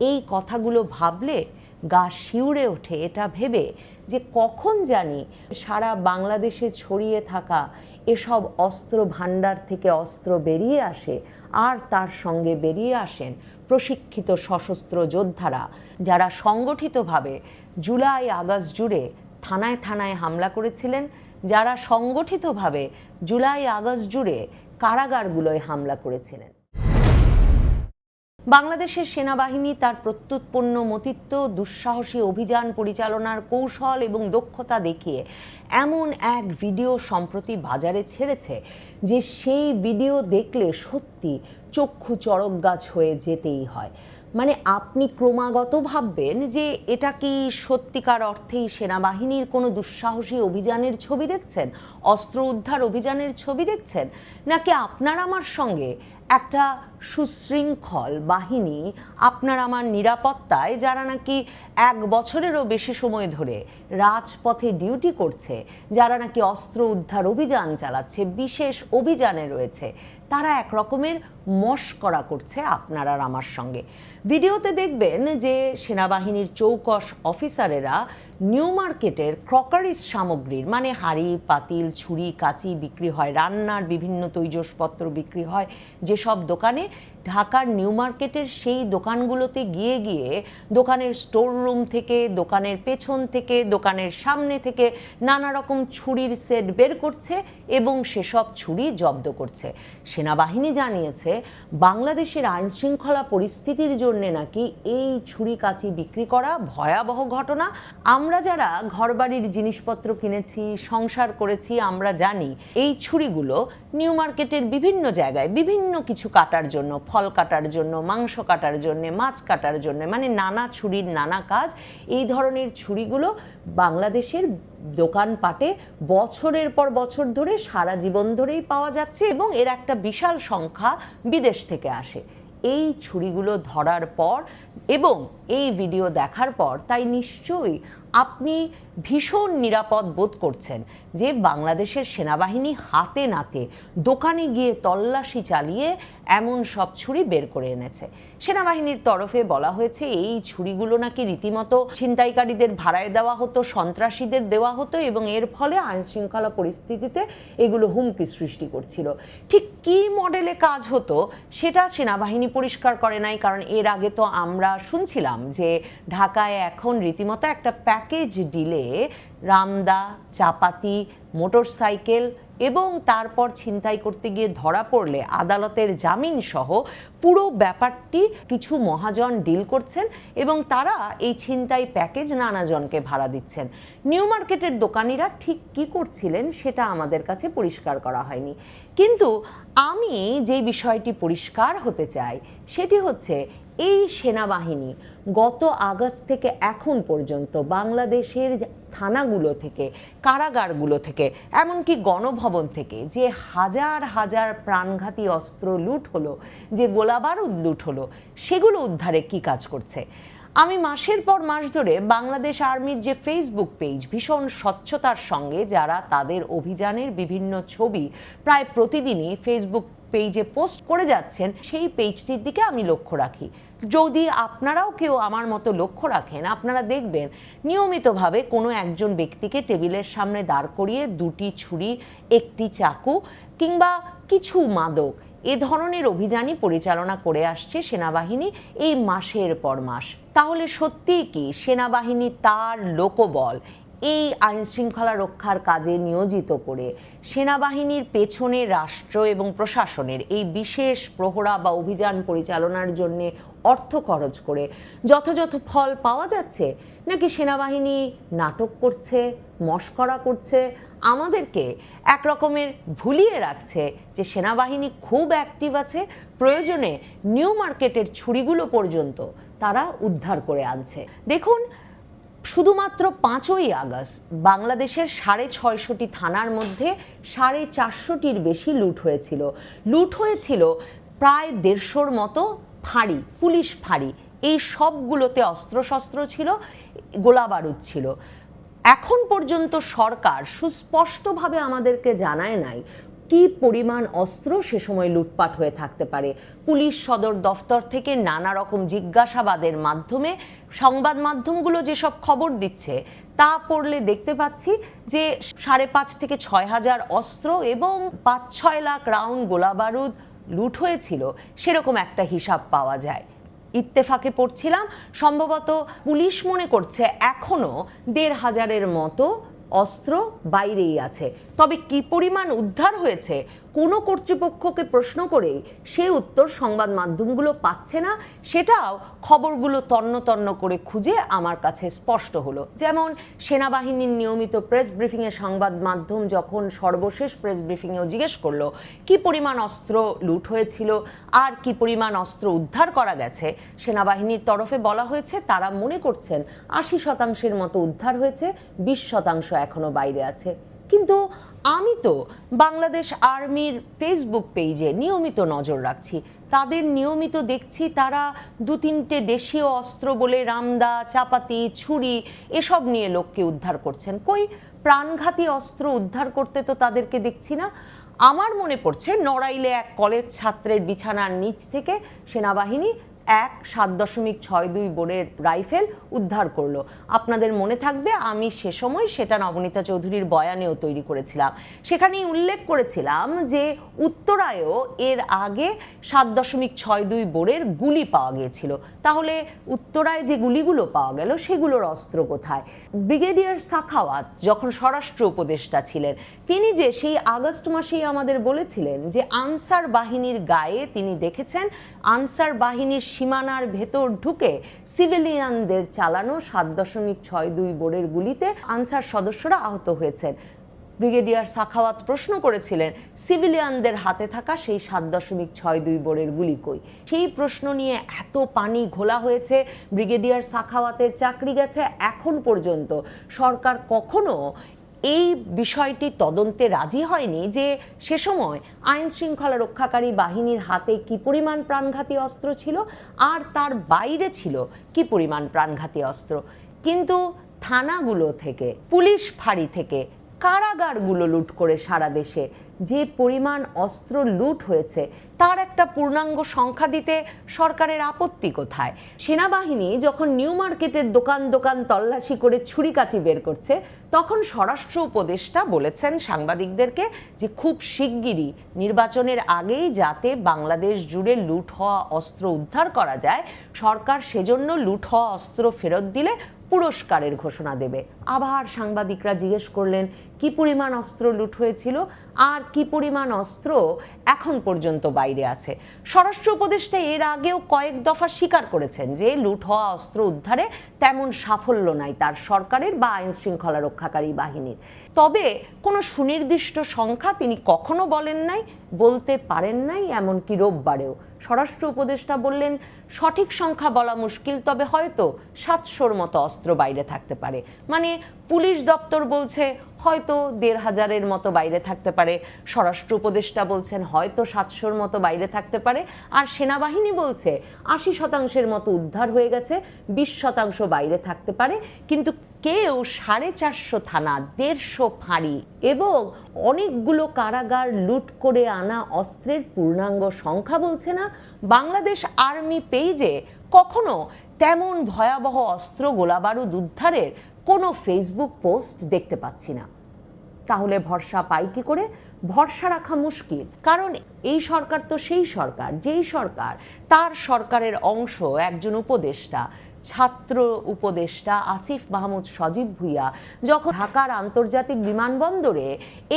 এই কথাগুলো ভাবলে গা শিউরে ওঠে। এটা ভেবে যে কখন জানি সারা বাংলাদেশে ছড়িয়ে থাকা এসব অস্ত্র ভাণ্ডার থেকে অস্ত্র বেরিয়ে আসে আর তার সঙ্গে বেরিয়ে আসেন প্রশিক্ষিত সশস্ত্র যোদ্ধারা যারা সংগঠিতভাবে জুলাই আগস্ট জুড়ে থানায় থানায় হামলা করেছিলেন, যারা সংগঠিতভাবে জুলাই আগস্ট জুড়ে কারাগারগুলোয় হামলা করেছিলেন। বাংলাদেশের সেনাবাহিনী তার প্রত্যুৎপন্ন মতিত্ব, দুঃসাহসী অভিযান পরিচালনার কৌশল এবং দক্ষতা দেখিয়ে এমন এক ভিডিও সম্প্রতি বাজারে ছেড়েছে যে সেই ভিডিও দেখলে সত্যি চক্ষু চড়ক গাছ হয়ে যেতেই হয়। মানে আপনি ক্রমাগত ভাববেন যে এটা কি সত্যিকার অর্থেই সেনাবাহিনীর কোনো দুঃসাহসী অভিযানের ছবি দেখছেন? অস্ত্র উদ্ধার অভিযানের ছবি দেখছেন? নাকি আপনার আমার সঙ্গে একটা সুশৃঙ্খল বাহিনী আপনার আমার নিরাপত্তায়, যারা নাকি এক বছরেরও বেশি সময় ধরে রাজপথে ডিউটি করছে, যারা নাকি অস্ত্র উদ্ধার অভিযান চালাচ্ছে, বিশেষ অভিযানে রয়েছে, তারা এক রকমের মস্করা করছে আপনার আর আমার সঙ্গে। ভিডিওতে দেখবেন যে সেনাবাহিনীর চৌকস অফিসারেরা নিউ মার্কেটের ক্রকারিস সামগ্রীর মানে হাঁড়ি, পাতিল, ছুরি, কাঁচি বিক্রি হয়, রান্নার বিভিন্ন তৈজসপত্র বিক্রি হয় যেসব দোকানে ঢাকার নিউ মার্কেটের সেই দোকানগুলোতে গিয়ে গিয়ে দোকানের স্টোর রুম থেকে, দোকানের পেছন থেকে, দোকানের সামনে থেকে নানা রকম ছুরির সেট বের করছে এবং সেসব ছুরি জব্দ করছে। সেনাবাহিনী জানিয়েছে বাংলাদেশের আইন শৃঙ্খলা পরিস্থিতির জন্যে নাকি এই ছুরি কাচি বিক্রি করা ভয়াবহ ঘটনা? আমরা যারা ঘরবাড়ির জিনিসপত্র কিনেছি, সংসার করেছি, আমরা জানি এই ছুরিগুলো নিউ মার্কেটের বিভিন্ন জায়গায় বিভিন্ন কিছু কাটার জন্য, ফল কাটার জন্য, মাংস কাটার জন্য, মাছ কাটার জন্য মানে নানা ছুরির নানা কাজ, এই ধরনের ছুরিগুলো বাংলাদেশের দোকানপাটে বছরের পর বছর ধরে সারা জীবন ধরেই পাওয়া যাচ্ছে এবং এর একটা বিশাল সংখ্যা বিদেশ থেকে আসে। এই ছুরিগুলো ধরার পর এবং এই ভিডিও দেখার পর তাই নিশ্চয়ই আপনি ভীষণ নিরাপদ বোধ করছেন যে বাংলাদেশের সেনাবাহিনী হাতে নাতে দোকানে গিয়ে তল্লাশি চালিয়ে এমন সব ছুরি বের করে এনেছে। সেনাবাহিনীর তরফে বলা হয়েছে, এই ছুরিগুলো নাকি রীতিমতো ছিনতাইকারীদের ভাড়ায় দেওয়া হতো, সন্ত্রাসীদের দেওয়া হতো এবং এর ফলে আইন শৃঙ্খলা পরিস্থিতিতে এগুলো হুমকি সৃষ্টি করছিল। ঠিক কি মডেলে কাজ হতো সেটা সেনাবাহিনী পরিষ্কার করে নাই, কারণ এর আগে তো আমরা শুনছিলাম যে ঢাকায় এখন রীতিমতো একটা প্যাকেজ ডিলে রামদা চাপাতি মোটরসাইকেল এবং তারপর ছিনতাই করতে গিয়ে ধরা পড়লে আদালতের জামিন সহ পুরো ব্যাপারটি কিছু মহাজন ডিল করছেন এবং তারা এই ছিনতাই প্যাকেজ নানাজনকে ভাড়া দিচ্ছেন। নিউ মার্কেটের দোকানিরা ঠিক কি করছিলেন সেটা আমাদের কাছে পরিষ্কার করা হয়নি। কিন্তু আমি যে বিষয়টি পরিষ্কার হতে চাই সেটি হচ্ছে এই সেনাবাহিনী গত আগস্ট থেকে এখন পর্যন্ত বাংলাদেশের থানাগুলো থেকে, কারাগারগুলো থেকে, এমনকি গণভবন থেকে যে হাজার হাজার প্রাণঘাতী অস্ত্র লুট হলো, যে গোলাবারুদ লুট হলো, সেগুলো উদ্ধারে কি কাজ করছে? আমি মাসের পর মাস ধরে বাংলাদেশ আর্মির যে ফেসবুক পেজ ভীষণ স্বচ্ছতার সঙ্গে যারা তাদের অভিযানের বিভিন্ন ছবি প্রায় প্রতিদিনই ফেসবুক পেজে পোস্ট করে যাচ্ছেন, সেই পেজটির দিকে আমি লক্ষ্য রাখি। যদি আপনারাও কেউ আমার মতো লক্ষ্য রাখেন, আপনারা দেখবেন নিয়মিতভাবে কোনো একজন ব্যক্তিকে টেবিলের সামনে দাঁড় করিয়ে দুটি ছুরি, একটি চাকু কিংবা কিছু মাদক এ ধরনের অভিযানই পরিচালনা করে আসছে সেনাবাহিনী এই মাসের পর মাস। তাহলে সত্যিই কি সেনাবাহিনী তার লোকবল এই আইন শৃঙ্খলা রক্ষার কাজে নিয়োজিত করে সেনাবাহিনীর পেছনে রাষ্ট্র এবং প্রশাসনের এই বিশেষ প্রহরা বা অভিযান পরিচালনার জন্য অর্থ খরচ করে যথাযথ ফল পাওয়া যাচ্ছে? নাকি সেনাবাহিনী নাটক করছে, মস্করা করছে? আমাদেরকে এক রকমের ভুলিয়ে রাখছে যে সেনাবাহিনী খুব অ্যাক্টিভ আছে, প্রয়োজনে নিউ মার্কেটের ছুরিগুলো পর্যন্ত তারা উদ্ধার করে আনছে। দেখুন শুধুমাত্র পাঁচই আগস্ট বাংলাদেশের সাড়ে ছয়শটি থানার মধ্যে সাড়ে চারশোটির বেশি লুট হয়েছিল। লুট হয়েছিল প্রায় দেড়শোর মতো ফাঁড়ি, পুলিশ ফাঁড়ি। এই সবগুলোতে অস্ত্রশস্ত্র ছিল গোলা বারুদ ছিল। এখন পর্যন্ত সরকার সুস্পষ্টভাবে আমাদেরকে জানায় নাই কি পরিমাণ অস্ত্র সে সময় লুটপাট হয়ে থাকতে পারে? পুলিশ সদর দফতর থেকে নানা রকম জিজ্ঞাসাবাদের মাধ্যমে, সংবাদ মাধ্যমগুলো যেসব খবর দিচ্ছে, তা পড়লে দেখতে পাচ্ছি যে সাড়ে পাঁচ থেকে ছয় হাজার অস্ত্র এবং পাঁচ ছয় লাখ রাউন্ড গোলাবারুদ লুট হয়েছিল। সেরকম একটা হিসাব পাওয়া যায়। ইত্তেফাকে পড়ছিলাম, সম্ভবত পুলিশ মনে করছে এখনও দেড় হাজারের মতো অস্ত্র বাইরেই আছে। তবে কি পরিমাণ উদ্ধার হয়েছে, কোনো কর্তৃপক্ষকে প্রশ্ন করেই সে উত্তর সংবাদ মাধ্যমগুলো পাচ্ছে না, সেটাও খবরগুলো তন্ন তন্ন করে খুঁজে আমার কাছে স্পষ্ট হলো। যেমন সেনাবাহিনীর নিয়মিত প্রেস ব্রিফিংয়ে সংবাদ মাধ্যম যখন সর্বশেষ প্রেস ব্রিফিংয়েও জিজ্ঞেস করল, কি পরিমাণ অস্ত্র লুট হয়েছিল, আর কি পরিমাণ অস্ত্র উদ্ধার করা গেছে, সেনাবাহিনীর তরফে বলা হয়েছে তারা মনে করছেন আশি শতাংশের মতো উদ্ধার হয়েছে, বিশ শতাংশ এখনও বাইরে আছে। কিন্তু আমি তো বাংলাদেশ আর্মির ফেসবুক পেজে নিয়মিত নজর রাখছি। তাদের নিয়মিত দেখছি তারা দু তিনটে দেশীয় অস্ত্র বলে রামদা, চাপাতি, ছুরি এসব নিয়ে লোককে উদ্ধার করছেন। কই প্রাণঘাতী অস্ত্র উদ্ধার করতে তো তাদেরকে দেখছি না। আমার মনে পড়ছে নড়াইলে এক কলেজ ছাত্রের বিছানার নিচ থেকে সেনাবাহিনী এক সাত দশমিক ছয় দুই বোর্ডের রাইফেল উদ্ধার করল। আপনাদের মনে থাকবে, আমি সে সময় সেটা নবনীতা চৌধুরীর বয়ানেও তৈরি করেছিলাম। সেখানেই উল্লেখ করেছিলাম যে উত্তরায়ও এর আগে সাত দশমিক ছয় দুই বোর্ডের গুলি পাওয়া গিয়েছিল। তাহলে উত্তরায় যে গুলিগুলো পাওয়া গেল, সেগুলোর অস্ত্র কোথায়? ব্রিগেডিয়ার সাখাওয়াত যখন স্বরাষ্ট্র উপদেষ্টা ছিলেন, তিনি যে সেই আগস্ট মাসেই আমাদের বলেছিলেন যে আনসার বাহিনীর গায়ে তিনি দেখেছেন, আনসার বাহিনীর সীমানার ভেতর ঢুকে সিভিলিয়ানদের চালানো সাত দশমিক ছয় দুই বোর্ডের গুলিতে আনসার সদস্যরা আহত হয়েছেন। ব্রিগেডিয়ার সাখাওয়াত প্রশ্ন করেছিলেন, সিভিলিয়ানদের হাতে থাকা সেই সাত দশমিক ছয় দুই বোর্ডের গুলি কই? সেই প্রশ্ন নিয়ে এত পানি ঘোলা হয়েছে, ব্রিগেডিয়ার সাখাওয়াতের চাকরি গেছে এখন পর্যন্ত। সরকার কখনো এই বিষয়টি তদন্তে রাজি হয়নি যে সে সময় আইন শৃঙ্খলা রক্ষাকারী বাহিনীর হাতে কি পরিমাণ প্রাণঘাতী অস্ত্র ছিল আর তার বাইরে ছিল কি পরিমাণ প্রাণঘাতী অস্ত্র। কিন্তু থানাগুলো থেকে, পুলিশ ফাঁড়ি থেকে কারাগারগুলো লুট করে সারা দেশে। যে পরিমাণ অস্ত্র লুট হয়েছে, তার একটা পূর্ণাঙ্গ সংখ্যা দিতে সরকারের আপত্তি কোথায়? সেনাবাহিনী যখন নিউ মার্কেটের দোকান দোকান তল্লাশি করে ছুরিকাচি বের করছে, তখন স্বরাষ্ট্র উপদেষ্টা বলেছেন সাংবাদিকদেরকে যে খুব শিগগিরই, নির্বাচনের আগেই যাতে বাংলাদেশ জুড়ে লুট হওয়া অস্ত্র উদ্ধার করা যায়, সরকার সেজন্য লুট হওয়া অস্ত্র ফেরত দিলে পুরস্কারের ঘোষণা দেবে। আবার সাংবাদিকরা জিজ্ঞেস করলেন, কি পরিমাণ অস্ত্র লুট হয়েছিল আর কি পরিমাণ অস্ত্র এখন পর্যন্ত বাইরে আছে? স্বরাষ্ট্র উপদেষ্টা এর আগেও কয়েক দফা স্বীকার করেছেন যে লুট হওয়া অস্ত্র উদ্ধারে তেমন সাফল্য নাই তার সরকারের বা আইন শৃঙ্খলা রক্ষাকারী বাহিনীর। তবে কোনো সুনির্দিষ্ট সংখ্যা তিনি কখনো বলেন নাই, বলতে পারেন নাই, এমনকি রোববারেও। স্বরাষ্ট্র উপদেষ্টা বললেন সঠিক সংখ্যা বলা মুশকিল, তবে হয়তো সাতশোর মতো অস্ত্র বাইরে থাকতে পারে। মানে পুলিশ দপ্তর বলছে হয়তো দেড় হাজারের মতো বাইরে থাকতে পারে। স্বরাষ্ট্র উপদেষ্টা বলছেন হয়তো সাতশোর মতো বাইরে থাকতে পারে। আর সেনাবাহিনী বলছে আশি শতাংশের মতো উদ্ধার হয়ে গেছে, বিশ শতাংশ বাইরে থাকতে পারে। কিন্তু কেউ সাড়ে চারশো থানা, দেড়শো ফাঁড়ি এবং অনেকগুলো কারাগার লুট করে আনা অস্ত্রের পূর্ণাঙ্গ সংখ্যা বলছে না। বাংলাদেশ আর্মি পেজে কখনো তেমন ভয়াবহ অস্ত্র গোলাবারুদ উদ্ধারের কোনো ফেসবুক পোস্ট দেখতে পাচ্ছি না। তাহলে ভরসা পাই কি করে? ভরসা রাখা মুশকিল। কারণ এই সরকার তো সেই সরকার, যেই সরকার তার সরকারের অংশ, একজন উপদেষ্টা ছাত্র উপদেষ্টা আসিফ মাহমুদ সজীব ভুইয়া যখন ঢাকার আন্তর্জাতিক বিমানবন্দরে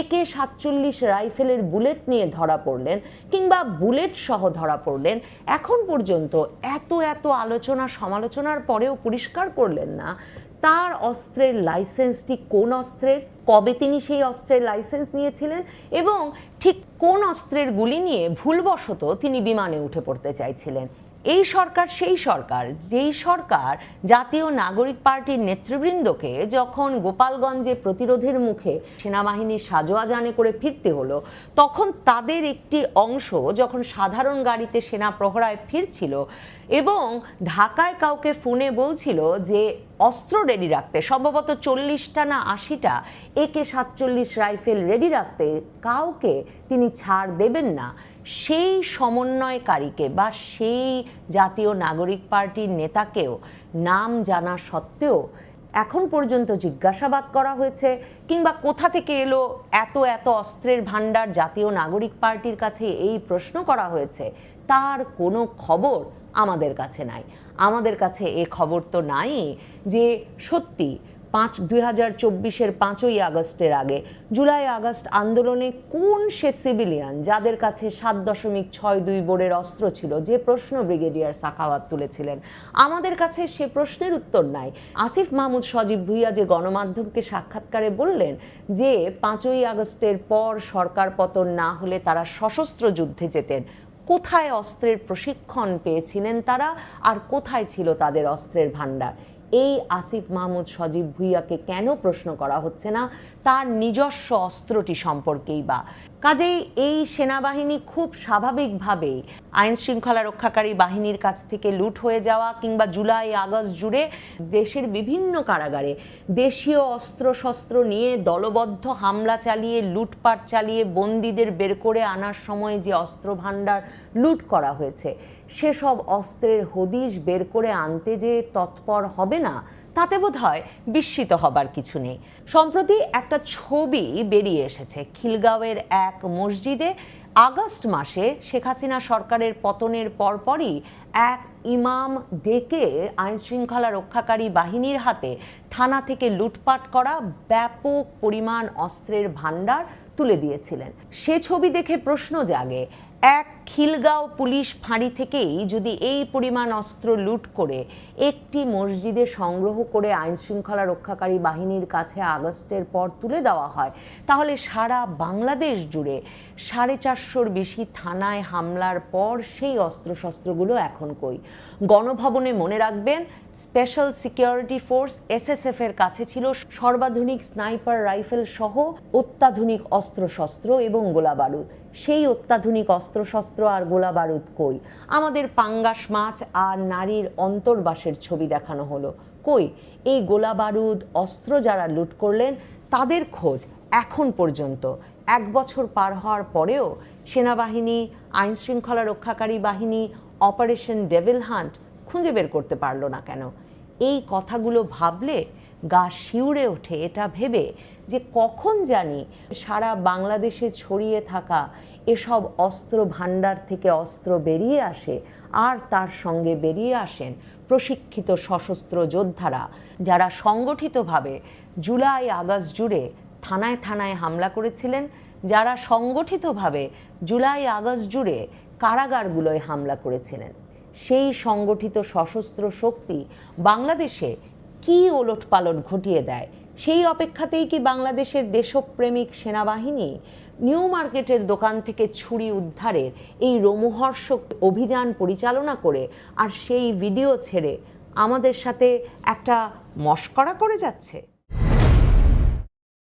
একে সাতচল্লিশ রাইফেলের বুলেট নিয়ে ধরা পড়লেন কিংবা বুলেট সহ ধরা পড়লেন, এখন পর্যন্ত এত এত আলোচনা সমালোচনার পরেও পরিষ্কার করলেন না। তার অস্ত্রের লাইসেন্সটি কোন অস্ত্রের, কবে তিনি সেই অস্ত্রের লাইসেন্স নিয়েছিলেন এবং ঠিক কোন অস্ত্রের গুলি নিয়ে ভুলবশত তিনি বিমানে উঠে পড়তে চাইছিলেন? এই সরকার, সেই সরকার, যেই সরকার জাতীয় নাগরিক পার্টির নেতৃবৃন্দকে যখন গোপালগঞ্জে প্রতিরোধের মুখে সেনাবাহিনীর সাজোয়া জানে করে ফিরতে হলো, তখন তাদের একটি অংশ যখন সাধারণ গাড়িতে সেনা প্রহরায় ফিরছিল এবং ঢাকায় কাউকে ফোনে বলছিল যে অস্ত্র রেডি রাখতে, সম্ভবত চল্লিশটা না আশিটা একে সাতচল্লিশ রাইফেল রেডি রাখতে কাউকে তিনি ছাড় দেবেন না। সেই সমন্বয়কারীকে বা সেই জাতীয় নাগরিক পার্টির নেতাকেও নাম জানা সত্ত্বেও এখন পর্যন্ত জিজ্ঞাসাবাদ করা হয়েছে কিংবা কোথা থেকে এলো, এত এত অস্ত্রের ভাণ্ডার জাতীয় নাগরিক পার্টির কাছে এই প্রশ্ন করা হয়েছে, তার কোনো খবর আমাদের কাছে নাই। আমাদের কাছে এ খবর তো নাই যে সত্যি পাঁচ, দুই হাজার চব্বিশের পাঁচই আগস্টের আগে। জুলাই, আগস্ট আন্দোলনে কোন সে সিভিলিয়ান যাদের কাছে সাত দশমিক ছয় দুই বোর্ডের অস্ত্র ছিল? যে প্রশ্ন ব্রিগেডিয়ার সাখাওয়াত তুলেছিলেন। আমাদের কাছে সে প্রশ্নের উত্তর নাই। আসিফ মাহমুদ সজীব ভুইয়া যে গণমাধ্যমকে সাক্ষাৎকারে বললেন যে পাঁচই আগস্টের পর সরকার পতন না হলে তারা সশস্ত্র যুদ্ধে যেতেন, কোথায় অস্ত্রের প্রশিক্ষণ পেয়েছিলেন তারা? আর কোথায় ছিল তাদের অস্ত্রের ভাণ্ডার? এই আসিফ মাহমুদ সজীব ভুইয়াকে কেন প্রশ্ন করা হচ্ছে না? তার নিজস্ব অস্ত্রটি সম্পর্কেই বা কাজেই এই সেনাবাহিনী খুব স্বাভাবিকভাবেই আইন শৃঙ্খলা রক্ষাকারী বাহিনীর কাছ থেকে লুট হয়ে যাওয়া কিংবা জুলাই, আগস্ট জুড়ে দেশের বিভিন্ন কারাগারে দেশীয় অস্ত্র শস্ত্র নিয়ে দলবদ্ধ হামলা চালিয়ে, লুটপাট চালিয়ে বন্দীদের বের করে আনার সময় যে অস্ত্র ভাণ্ডার লুট করা হয়েছে, সেসব অস্ত্রের হদিশ বের করে আনতে যে তৎপর হবে না তাতে বোধ হয় বিস্মিত হবার কিছু নেই। সম্প্রতি একটা ছবি বেরিয়ে এসেছে। খিলগাঁওয়ের এক মসজিদে আগস্ট মাসে শেখ হাসিনা সরকারের পতনের পরপরই এক ইমাম ডেকে আইন শৃঙ্খলা রক্ষাকারী বাহিনীর হাতে থানা থেকে লুটপাট করা ব্যাপক পরিমাণ অস্ত্রের ভাণ্ডার তুলে দিয়েছিলেন। সে ছবি দেখে প্রশ্ন জাগে এক খিলগাঁও পুলিশ ফাঁড়ি থেকেই যদি এই পরিমাণ অস্ত্র লুট করে একটি মসজিদে সংগ্রহ করে আইনশৃঙ্খলা রক্ষাকারী বাহিনীর কাছে আগস্টের পর তুলে দেওয়া হয়, তাহলে সারা বাংলাদেশ জুড়ে সাড়ে চারশোর বেশি থানায় হামলার পর সেই অস্ত্রশস্ত্রগুলো এখন কই? গণভবনে মনে রাখবেন স্পেশাল সিকিউরিটি ফোর্স এসএসএফ এর কাছে ছিল সর্বাধুনিক স্নাইপার রাইফেল সহ অত্যাধুনিক অস্ত্রশস্ত্র এবং গোলাবারুদ। সেই অত্যাধুনিক অস্ত্রশস্ত্র আর গোলা বারুদ কই? আমাদের পাঙ্গাস মাছ আর নারীর অন্তর্বাসের ছবি দেখানো হলো। কই? এই গোলা বারুদ অস্ত্র যারা লুট করলেন, তাদের খোঁজ এখন পর্যন্ত। এক বছর পার হওয়ার পরেও সেনাবাহিনী, আইনশৃঙ্খলা রক্ষাকারী বাহিনী অপারেশন ডেভিল হান্ট খুঁজে বের করতে পারল না কেন? এই কথাগুলো ভাবলে গা শিউরে ওঠে। এটা ভেবে যে কখন জানি সারা বাংলাদেশে ছড়িয়ে থাকা এসব অস্ত্র ভাণ্ডার থেকে অস্ত্র বেরিয়ে আসে আর তার সঙ্গে বেরিয়ে আসেন প্রশিক্ষিত সশস্ত্র যোদ্ধারা যারা সংগঠিতভাবে জুলাই আগস্ট জুড়ে থানায় থানায় হামলা করেছিলেন যারা সংগঠিতভাবে জুলাই আগস্ট জুড়ে কারাগারগুলোয় হামলা করেছিলেন। সেই সংগঠিত সশস্ত্র শক্তি বাংলাদেশে কি ওলট পালট ঘটিয়ে দেয়? সেই অপেক্ষাতেই কি বাংলাদেশের দেশপ্রেমিক সেনাবাহিনী নিউ মার্কেটের দোকান থেকে ছুরি উদ্ধারের এই রোমহর্ষক অভিযান পরিচালনা করে আর সেই ভিডিও ছেড়ে আমাদের সাথে একটা মস্করা করে যাচ্ছে?